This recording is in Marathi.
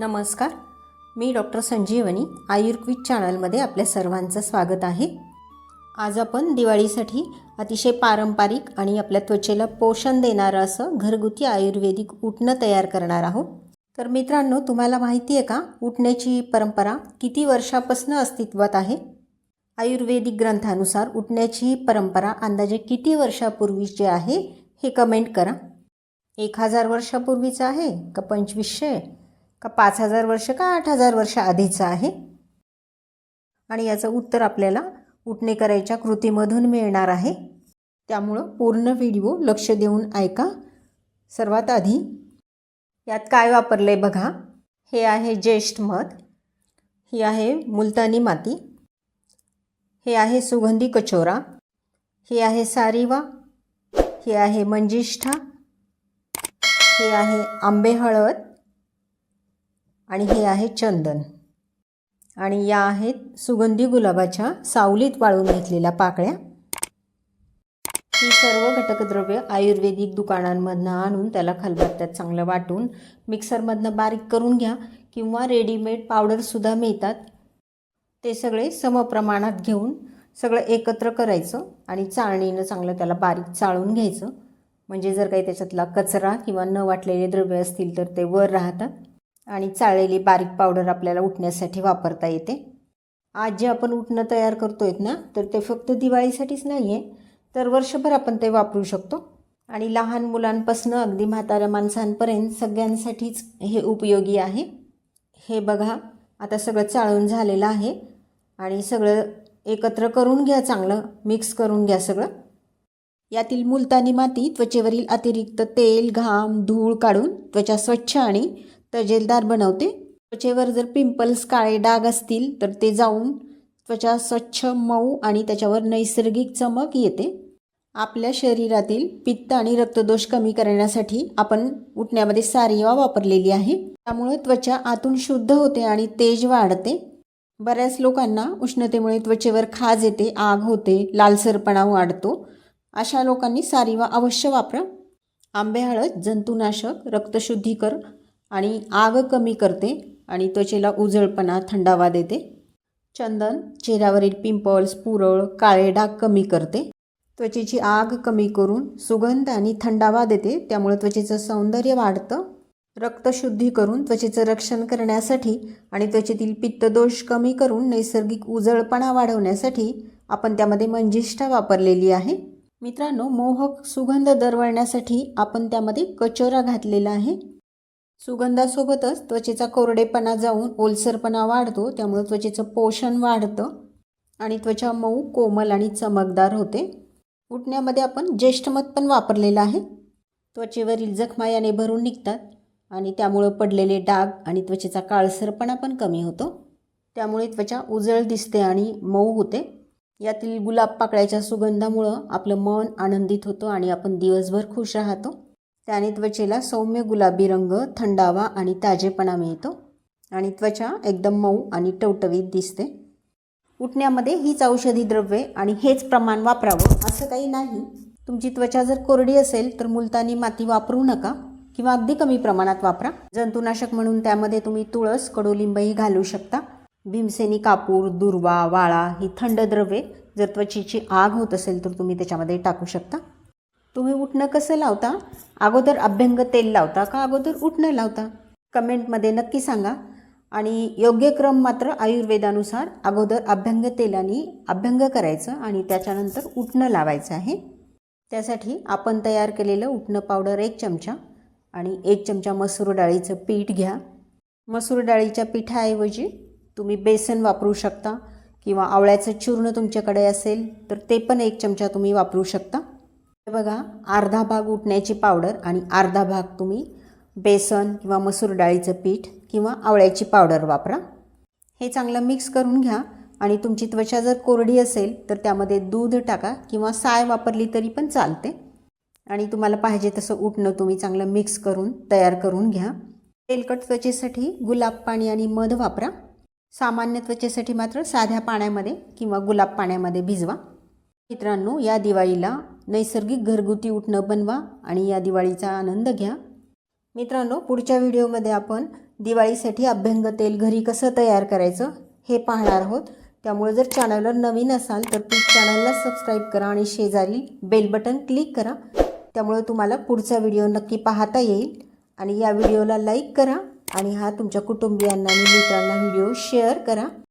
नमस्कार. मी डॉक्टर संजीवनी आयुर्वेद चॅनलमध्ये आपल्या सर्वांचं स्वागत आहे. आज आपण दिवाळीसाठी अतिशय पारंपरिक आणि आपल्या त्वचेला पोषण देणारं असं घरगुती आयुर्वेदिक उठणं तयार करणार आहोत. तर मित्रांनो तुम्हाला माहिती आहे का उठण्याची परंपरा किती वर्षापासून अस्तित्वात आहे? आयुर्वेदिक ग्रंथानुसार उठण्याची परंपरा अंदाजे किती वर्षापूर्वीची आहे हे कमेंट करा. एक हजार वर्षापूर्वीचं आहे का पंचवीसशे? का पाच हजार वर्ष का आठ हजार वर्ष आधीचं आहे? आणि याचं उत्तर आपल्याला उठणे करायच्या कृतीमधून मिळणार आहे. त्यामुळं पूर्ण व्हिडिओ लक्ष देऊन ऐका. सर्वात आधी यात काय वापरलं आहे बघा. हे आहे ज्येष्ठ मध. ही आहे मुलतानी माती. हे आहे सुगंधी कचोरा. हे आहे सारिवा. हे आहे मंजिष्ठा. हे आहे आंबे हळद. आणि हे आहे चंदन. आणि या आहेत सुगंधी गुलाबाच्या सावलीत वाळून घेतलेल्या पाकळ्या. ही सर्व घटकद्रव्य आयुर्वेदिक दुकानांमधनं आणून त्याला खलबत्त्यात चांगलं वाटून मिक्सरमधनं बारीक करून घ्या किंवा रेडीमेड पावडरसुद्धा मिळतात. ते सगळे समप्रमाणात घेऊन सगळं एकत्र करायचं आणि चाळणीनं चांगलं त्याला बारीक चाळून घ्यायचं. म्हणजे जर काही त्याच्यातला कचरा किंवा न वाटलेले द्रव्य असतील तर ते वर राहतात. आणि चाळलेली बारीक पावडर आपल्याला उठण्यासाठी वापरता येते. आज जे आपण उठणं तयार करतो आहेत ना तर ते फक्त दिवाळीसाठीच नाही आहे तर वर्षभर आपण ते वापरू शकतो. आणि लहान मुलांपासून अगदी म्हाताऱ्या माणसांपर्यंत सगळ्यांसाठीच हे उपयोगी आहे. हे बघा आता सगळं चाळून झालेलं आहे. आणि सगळं एकत्र करून घ्या चांगलं. मिक्स करून घ्या सगळं. यातील मुलतानी माती त्वचेवरील अतिरिक्त तेल घाम धूळ काढून त्वचा स्वच्छ आणि तजेलदार बनवते. त्वचेवर जर पिंपल्स काळे डाग असतील तर ते जाऊन त्वचा स्वच्छ मऊ आणि त्याच्यावर नैसर्गिक चमक येते. आपल्या शरीरातील पित्त आणि रक्तदोष कमी करण्यासाठी आपण उठण्यामध्ये सारिवा वापरलेली आहे. त्यामुळे त्वचा आतून शुद्ध होते आणि तेज वाढते. बऱ्याच लोकांना उष्णतेमुळे त्वचेवर खाज येते आग होते लालसरपणा वाढतो. अशा लोकांनी सारिवा अवश्य वापरा. आंबे हळद जंतुनाशक रक्तशुद्धीकर आणि आग कमी करते आणि त्वचेला उजळपणा थंडावा देते. चंदन चेहऱ्यावरील पिंपल्स पुरळ काळे डाग कमी करते. त्वचेची आग कमी करून सुगंध आणि थंडावा देते त्यामुळे त्वचेचं सौंदर्य वाढतं. रक्तशुद्धी करून त्वचेचं रक्षण करण्यासाठी आणि त्वचेतील पित्तदोष कमी करून नैसर्गिक उजळपणा वाढवण्यासाठी आपण त्यामध्ये मंजिष्ठा वापरलेली आहे. मित्रांनो मोहक सुगंध दरवळण्यासाठी आपण त्यामध्ये कचोरा घातलेला आहे. सुगंधासोबतच त्वचेचा कोरडेपणा जाऊन ओलसरपणा वाढतो त्यामुळे त्वचेचं पोषण वाढतं आणि त्वचा मऊ कोमल आणि चमकदार होते. उठण्यामध्ये आपण ज्येष्ठमत पण वापरलेलं आहे. त्वचेवरील जखमा याने भरून निघतात आणि त्यामुळं पडलेले डाग आणि त्वचेचा काळसरपणा पण कमी होतो. त्यामुळे त्वचा उजळ दिसते आणि मऊ होते. यातील गुलाब पाकळ्याच्या सुगंधामुळं आपलं मन आनंदित होतं आणि आपण दिवसभर खुश राहतो. त्याने त्वचेला सौम्य गुलाबी रंग थंडावा आणि ताजेपणा मिळतो. आणि त्वचा एकदम मऊ आणि टवटवीत दिसते. उठण्यामध्ये हीच औषधी द्रव्ये आणि हेच प्रमाण वापरावं असं काही नाही. तुमची त्वचा जर कोरडी असेल तर मुलतानी माती वापरू नका किंवा अगदी कमी प्रमाणात वापरा. जंतुनाशक म्हणून त्यामध्ये तुम्ही तुळस कडुलिंबही घालू शकता. भीमसेनी कापूर दुर्वा वाळा ही थंड द्रव्ये जर त्वचेची आग होत असेल तर तुम्ही त्याच्यामध्ये टाकू शकता. तुम्ही उठणं कसं लावता? अगोदर अभ्यंग तेल लावता का अगोदर उठणं लावता? कमेंटमध्ये नक्की सांगा. आणि योग्य क्रम मात्र आयुर्वेदानुसार अगोदर अभ्यंग तेलाने अभ्यंग करायचं आणि त्याच्यानंतर उठणं लावायचं आहे. त्यासाठी आपण तयार केलेलं उठणं पावडर एक चमचा आणि एक चमचा मसूर डाळीचं पीठ घ्या. मसूर डाळीच्या पिठाऐवजी तुम्ही बेसन वापरू शकता किंवा आवळ्याचं चूर्ण तुमच्याकडे असेल तर ते पण एक चमचा तुम्ही वापरू शकता. हे बघा अर्धा भाग उठण्याची पावडर आणि अर्धा भाग तुम्ही बेसन किंवा मसूर डाळीचं पीठ किंवा आवळ्याची पावडर वापरा. हे चांगलं मिक्स करून घ्या आणि तुमची त्वचा जर कोरडी असेल तर त्यामध्ये दूध टाका किंवा साय वापरली तरी पण चालते. आणि तुम्हाला पाहिजे तसं उठणं तुम्ही चांगलं मिक्स करून तयार करून घ्या. तेलकट त्वचेसाठी गुलाब पाणी आणि मध वापरा. सामान्य त्वचेसाठी मात्र साध्या पाण्यामध्ये किंवा गुलाब पाण्यामध्ये भिजवा. मित्रांनो या दिवाळीला नैसर्गिक घरगुती उठणं बनवा आणि या दिवाळीचा आनंद घ्या. मित्रांनो पुढच्या व्हिडिओमध्ये आपण दिवाळीसाठी अभ्यंग तेल घरी कसं तयार करायचं हे पाहणार आहोत. त्यामुळे जर चॅनलवर नवीन असाल तर प्लीज चॅनलला सबस्क्राईब करा आणि शेजारी बेल बटन क्लिक करा. त्यामुळे तुम्हाला पुढचा व्हिडिओ नक्की पाहता येईल. आणि या व्हिडिओला लाईक करा आणि हा तुमच्या कुटुंबियांना आणि मित्रांना व्हिडिओ शेअर करा.